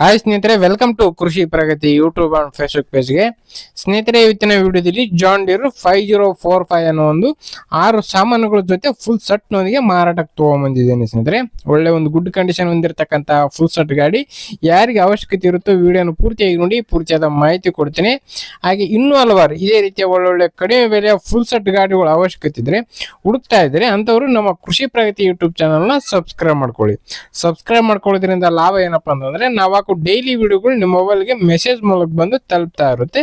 Hi ಸ್ನೇಹಿತರೆ welcome to Krishi Pragati YouTube and Facebook ಪೇಜ್ಗೆ ಸ್ನೇಹಿತರೆ, ಇವತ್ತಿನ ವಿಡಿಯೋದಲ್ಲಿ John Deere five zero four five ಅನ್ನೋ ಒಂದು ಆರು ಸಾಮಾನುಗಳ ಜೊತೆ ಫುಲ್ ಸೆಟ್ನೊಂದಿಗೆ ಮಾರಾಟಕ್ಕೆ ತೊಗೊಂಬಂದಿದ್ದೇನೆ ಸ್ನೇಹಿತರೆ. ಒಳ್ಳೆ ಒಂದು ಗುಡ್ ಕಂಡೀಷನ್ ಹೊಂದಿರತಕ್ಕಂಥ ಫುಲ್ ಸೆಟ್ ಗಾಡಿ. ಯಾರಿಗೆ ಅವಶ್ಯಕತೆ ಇರುತ್ತೋ ವಿಡಿಯೋನ ಪೂರ್ತಿಯಾಗಿ ನೋಡಿ, ಪೂರ್ತಿಯಾದ ಮಾಹಿತಿ ಕೊಡ್ತೀನಿ. ಹಾಗೆ ಇನ್ನೂ ಹಲವಾರು, ಇದೇ ರೀತಿಯ ಒಳ್ಳೊಳ್ಳೆ ಕಡಿಮೆ ಬೆಲೆಯ ಫುಲ್ ಸೆಟ್ ಗಾಡಿಗಳ ಅವಶ್ಯಕತೆ ಇದ್ರೆ ಹುಡುಕ್ತಾ ಇದ್ರೆ ಅಂಥವರು ನಮ್ಮ ಕೃಷಿ ಪ್ರಗತಿ ಯೂಟ್ಯೂಬ್ ಚಾನಲ್ನ ಸಬ್ಸ್ಕ್ರೈಬ್ ಮಾಡ್ಕೊಳ್ಳಿ. ಸಬ್ಸ್ಕ್ರೈಬ್ ಮಾಡ್ಕೊಳ್ಳೋದ್ರಿಂದ ಲಾಭ ಏನಪ್ಪಾ ಅಂತಂದರೆ, ನಾವು ಹಾಕೋ ಡೈಲಿ ವಿಡಿಯೋಗಳು ನಿಮ್ಮ ಮೊಬೈಲ್ಗೆ ಮೆಸೇಜ್ ಮೂಲಕ ಬಂದು ತಲುಪ್ತಾ ಇರುತ್ತೆ.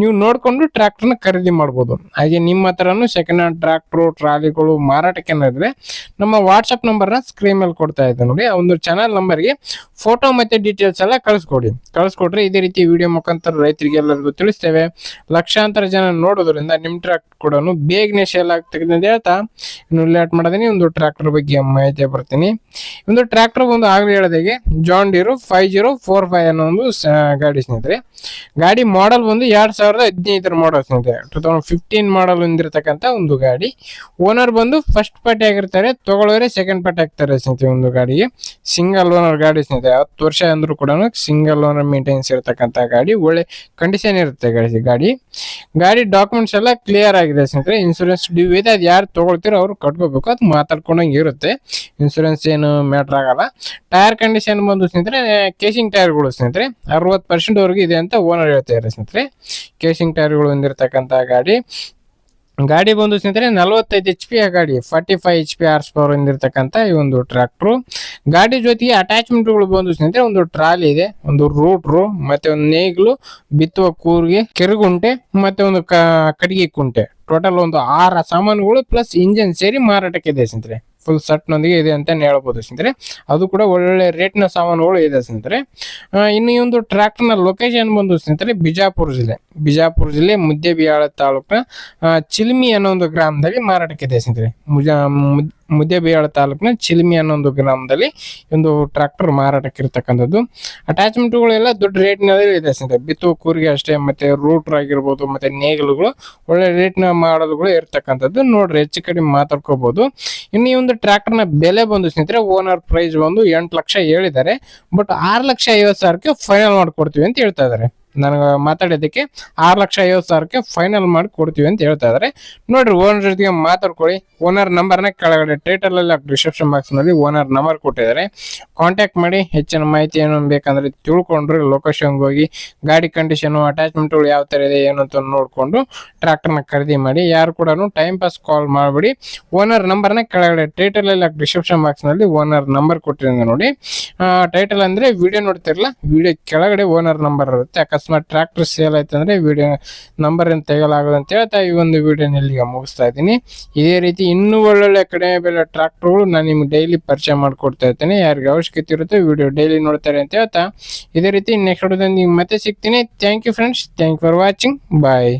ನೀವು ನೋಡ್ಕೊಂಡು ಟ್ರ್ಯಾಕ್ಟರ್ನ ಖರೀದಿ ಮಾಡ್ಬೋದು. ಹಾಗೆ ನಿಮ್ಮ ಹತ್ರನೂ ಸೆಕೆಂಡ್ ಹ್ಯಾಂಡ್ ಟ್ರ್ಯಾಕ್ಟ್ರು ಟ್ರಾಲಿಗಳು ಮಾರಾಟಕ್ಕೆ ಏನಾದ್ರೆ ನಮ್ಮ ವಾಟ್ಸಪ್ ನಂಬರ್ನ ಸ್ಕ್ರೀನ್ ಮೇಲೆ ಕೊಡ್ತಾ ಇದ್ದೆ ನೋಡಿ. ಒಂದು ಚಾನಲ್ ನಂಬರ್ಗೆ ಫೋಟೋ ಮತ್ತೆ ಡೀಟೇಲ್ಸ್ ಎಲ್ಲ ಕಳಿಸ್ಕೊಡಿ. ಕಳಿಸ್ಕೊಟ್ರೆ ಇದೇ ರೀತಿ ವಿಡಿಯೋ ಮುಖಾಂತರ ರೈತರಿಗೆ ಎಲ್ಲರಿಗೂ ತಿಳಿಸ್ತೇವೆ. ಲಕ್ಷಾಂತರ ಜನ ನೋಡೋದ್ರಿಂದ ನಿಮ್ಮ ಟ್ರ್ಯಾಕ್ಟರ್ ಕೂಡ ಬೇಗನೆ ಶೇಲ್ ಆಗ್ತದೆ ಅಂತ ಹೇಳ್ತಾ ಇನ್ನು ಲೇಟ್ ಮಾಡೋದೀನಿ ಒಂದು ಟ್ರ್ಯಾಕ್ಟರ್ ಬಗ್ಗೆ ಮಾಹಿತಿ ಬರ್ತೀನಿ. ಒಂದು ಟ್ರ್ಯಾಕ್ಟರ್ ಒಂದು ಆಗಲಿ ಹೇಳಿದಾಗೆ John Deere five zero four five ಅನ್ನೋ ಒಂದು ಗಾಡಿ ಸ್ನೇಹಿತರೆ. ಗಾಡಿ ಮಾಡೆಲ್ ಬಂದು ಎರಡು ಸಾವಿರದ ಹದಿನೈದರ ಮಾಡಲ್ ಸ್ನೇಹಿತರೆ. ಟೂ ತೌಸಂಡ್ ಫಿಫ್ಟೀನ್ ಮಾಡಲ್ ಹೊಂದಿರತಕ್ಕಂಥ ಒಂದು ಗಾಡಿ. ಓನರ್ ಬಂದು ಫಸ್ಟ್ ಪಾರ್ಟಿ ಆಗಿರ್ತಾರೆ, ತಗೊಳ್ಳೋರೆ ಸೆಕೆಂಡ್ ಪಾರ್ಟಿ ಆಗ್ತಾರೆ ಸ್ನೇಹಿತರೆ ಒಂದು ಗಾಡಿಗೆ. ಸಿಂಗಲ್ ಓನರ್ ಗಾಡಿ ಸ್ನೇಹಿತರೆ, ಹತ್ತು ವರ್ಷ ಅಂದರೂ ಕೂಡ ಸಿಂಗಲ್ ಓನರ್ ಮೇಂಟೆನೆನ್ಸ್ ಇರತಕ್ಕಂಥ ಗಾಡಿ. ಒಳ್ಳೆ ಕಂಡೀಷನ್ ಇರುತ್ತೆ ಗಾಡಿ ಗಾಡಿ. ಗಾಡಿ ಡಾಕ್ಯುಮೆಂಟ್ಸ್ ಎಲ್ಲ ಕ್ಲಿಯರ್ ಆಗಿದೆ ಸ್ನೇಹಿತರೆ. ಇನ್ಸೂರೆನ್ಸ್ ಡ್ಯೂ ಇದೆ. ಅದು ಯಾರು ತಗೊಳ್ತೀರೋ ಅವ್ರು ಕಟ್ಕೋಬೇಕು. ಅದು ಮಾತಾಡ್ಕೊಂಡಂಗೆ ಇರುತ್ತೆ. ಇನ್ಸೂರೆನ್ಸ್ ಏನು ಮ್ಯಾಟ್ರ್ ಆಗಲ್ಲ. ಟೈರ್ ಕಂಡೀಷನ್ ಬಂದು ಸ್ನೇಹಿತರೆ ಕೇಸಿಂಗ್ ಟೈರ್ಗಳು ಸ್ನೇಹಿತರೆ. ಅರವತ್ತು ಪರ್ಸೆಂಟ್ ವರೆಗೂ ಇದೆ ಅಂತ ಓನರ್ ಹೇಳ್ತಾ ಇದ್ದಾರೆ ಸ್ನೇಹಿತರೆ ಕೇಸಿಂಗ್ ಟೈರ್ಗಳು ಹೊಂದಿರತಕ್ಕಂಥ ಗಾಡಿ. ಗಾಡಿ ಬಂದು ಸ್ನೇಹಿತರೆ, ನಲವತ್ತೈದು ಎಚ್ ಪಿ ಗಾಡಿ forty five H P horse power ಹೊಂದಿರತಕ್ಕಂಥ ಈ ಒಂದು ಟ್ರ್ಯಾಕ್ಟ್ರು ಗಾಡಿ ಜೊತೆಗೆ ಅಟ್ಯಾಚ್ಮೆಂಟ್ಗಳು ಬಂದು ಸ್ನೇಹಿತರೆ, ಒಂದು ಟ್ರಾಲಿ ಇದೆ, ಒಂದು ರೂಟ್ರು, ಮತ್ತೆ ಒಂದು ನೇಗ್ಲು, ಬಿತ್ತುವ ಕೂರ್ಗೆ, ಕೆರಗುಂಟೆ, ಮತ್ತೆ ಒಂದು ಕಟ್ಟಿಗೆ ಕುಂಟೆ. ಟೋಟಲ್ ಒಂದು ಆರು ಸಾಮಾನುಗಳು ಪ್ಲಸ್ ಇಂಜಿನ್ ಸೇರಿ ಮಾರಾಟಕ್ಕೆ ಇದೆ ಸ್ನೇಹಿತರೆ. ಫುಲ್ ಸಟ್ನೊಂದಿಗೆ ಇದೆ ಅಂತ ಹೇಳ್ಬೋದು ಸ್ನೇಹಿತರೆ. ಅದು ಕೂಡ ಒಳ್ಳೆ ರೇಟ್ನ ಸಾಮಾನುಗಳು ಇದೆ ಸ್ನೇಹಿತರೆ. ಇನ್ನು ಈ ಒಂದು ಟ್ರ್ಯಾಕ್ಟರ್ನ ಲೊಕೇಶನ್ ಬಂದು ಸ್ನೇಹಿತರೆ, ಬಿಜಾಪುರ ಜಿಲ್ಲೆ. ಬಿಜಾಪುರ ಜಿಲ್ಲೆ ಮುದ್ದೇಬಿಹಾಳ ತಾಲೂಕಿನ ಚಿಲ್ಮಿ ಅನ್ನೋ ಒಂದು ಗ್ರಾಮದಲ್ಲಿ ಮಾರಾಟಕ್ಕೆ ಇದೆ ಸ್ನೇಹಿತರೆ. ಮುಜ ಮುದ್ದೇಬಿಹಾಳ ತಾಲೂಕಿನ ಚಿಲ್ಮಿ ಅನ್ನೋ ಒಂದು ಗ್ರಾಮದಲ್ಲಿ ಒಂದು ಟ್ರ್ಯಾಕ್ಟರ್ ಮಾರಾಟಕ್ಕೆ ಇರ್ತಕ್ಕಂಥದ್ದು ಅಟ್ಯಾಚ್ಮೆಂಟ್ಗಳೆಲ್ಲ ದೊಡ್ಡ ರೇಟ್ನಲ್ಲಿ ಇದೆ ಸ್ನೇಹಿತರೆ. ಬಿತ್ತು, ಕೂರಿಗೆ ಅಷ್ಟೇ, ಮತ್ತೆ ರೂಟ್ರ್ ಆಗಿರ್ಬೋದು, ಮತ್ತೆ ನೇಗಿಲುಗಳು, ಒಳ್ಳೆ ರೇಟ್ನ ಮಾಡೋದುಗಳು ಇರ್ತಕ್ಕಂಥದ್ದು. ನೋಡ್ರಿ, ಹೆಚ್ಚು ಕಡಿಮೆ ಮಾತಾಡ್ಕೋಬಹುದು ಇನ್ನು ಈ ಒಂದು ಟ್ರ್ಯಾಕ್ಟರ್ನ ಬೆಲೆ ಬಂದು ಸ್ನೇಹಿತರೆ ಓನರ್ ಪ್ರೈಸ್ ಬಂದು ಎಂಟು ಲಕ್ಷ ಹೇಳಿದ್ದಾರೆ. ಬಟ್ ಆರು ಲಕ್ಷ ಐವತ್ತು ಸಾವಿರಕ್ಕೆ ಫೈನಲ್ ಮಾಡಿಕೊಡ್ತೀವಿ ಅಂತ ಹೇಳ್ತಾ ಇದ್ದಾರೆ. ನನಗೆ ಮಾತಾಡೋದಕ್ಕೆ ಆರು ಲಕ್ಷ ಐವತ್ತು ಸಾವಿರಕ್ಕೆ ಫೈನಲ್ ಮಾಡಿ ಕೊಡ್ತೀವಿ ಅಂತ ಹೇಳ್ತಾ ಇದ್ದಾರೆ ನೋಡ್ರಿ ಓನರ್ ಜೊತೆಗೆ ಮಾತಾಡ್ಕೊಳ್ಳಿ. ಓನರ್ ನಂಬರ್ನ ಕೆಳಗಡೆ ಟೈಟಲ್ ಅಲ್ಲಿ ಡಿಸ್ಕ್ರಿಪ್ಷನ್ ಬಾಕ್ಸ್ನಲ್ಲಿ ಓನರ್ ನಂಬರ್ ಕೊಟ್ಟಿದ್ದಾರೆ. ಕಾಂಟ್ಯಾಕ್ಟ್ ಮಾಡಿ, ಹೆಚ್ಚಿನ ಮಾಹಿತಿ ಏನು ಬೇಕಂದ್ರೆ ತಿಳ್ಕೊಂಡ್ರೆ ಲೊಕೇಶನ್ಗೆ ಹೋಗಿ, ಗಾಡಿ ಕಂಡೀಷನು ಅಟ್ಯಾಚ್ಮೆಂಟ್ಗಳು ಯಾವ ಥರ ಇದೆ, ಏನು ಅಂತ ನೋಡಿಕೊಂಡು ಟ್ರ್ಯಾಕ್ಟರ್ನ ಖರೀದಿ ಮಾಡಿ, ಯಾರು ಕೂಡ ಟೈಮ್ ಪಾಸ್ ಕಾಲ್ ಮಾಡಬೇಡಿ. ಓನರ್ ನಂಬರ್ನ ಕೆಳಗಡೆ ಟೈಟಲ್ ಅಲ್ಲಿ ಡಿಸ್ಕ್ರಿಪ್ಷನ್ ಬಾಕ್ಸ್ನಲ್ಲಿ ಓನರ್ ನಂಬರ್ ಕೊಟ್ಟಿರೋದು ನೋಡಿ. ಟೈಟಲ್ ಅಂದ್ರೆ ವಿಡಿಯೋ ನೋಡ್ತಿರಲ್ಲ ವಿಡಿಯೋ ಕೆಳಗಡೆ ಓನರ್ ನಂಬರ್ ಇರುತ್ತೆ ಅಕಸ್ಮಾತ್ ಟ್ರ್ಯಾಕ್ಟರ್ ಸೇಲ್ ಆಯ್ತು ಅಂದ್ರೆ ವಿಡಿಯೋ ನಂಬರ್ ಏನು ತೆಗೆಯಲಾಗದು ಅಂತ ಹೇಳ್ತಾ ಈ ಒಂದು ವಿಡಿಯೋನ ಇಲ್ಲಿಗೆ ಮುಗಿಸ್ತಾ ಇದ್ದೀನಿ. ಇದೇ ರೀತಿ ಇನ್ನೂ ಒಳ್ಳೊಳ್ಳೆ ಕಡಿಮೆ ಬೆಲೆ ಟ್ರ್ಯಾಕ್ಟರ್ಗಳು ನಾನು ನಿಮ್ಗೆ ಡೈಲಿ ಪರಿಚಯ ಮಾಡಿಕೊಡ್ತಾ ಇರ್ತೇನೆ. ಯಾರಿಗೆ ಅವಶ್ಯಕತೆ ಇರುತ್ತೆ ವಿಡಿಯೋ ಡೈಲಿ ನೋಡ್ತಾರೆ ಅಂತ ಹೇಳ್ತಾ. ಇದೇ ರೀತಿ ನೆಕ್ಸ್ಟ್ ವಿಡಿಯೋದಲ್ಲಿ ಮತ್ತೆ ಸಿಗ್ತೀನಿ. Thank you friends thank for watching bye